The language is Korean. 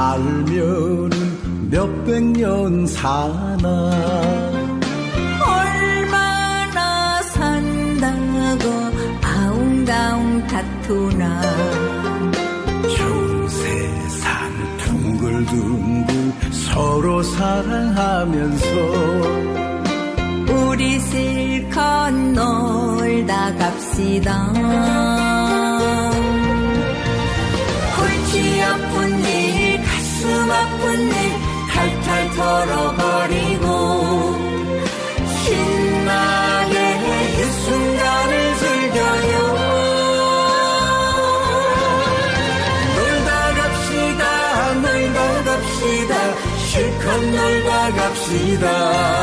살면은 몇백 년 사나? 얼마나 산다고 아웅다웅 다투나? 좋은 세상 둥글둥글 서로 사랑하면서 우리 실컷 놀다 갑시다 갑시다. 실컷 놀다 갑시다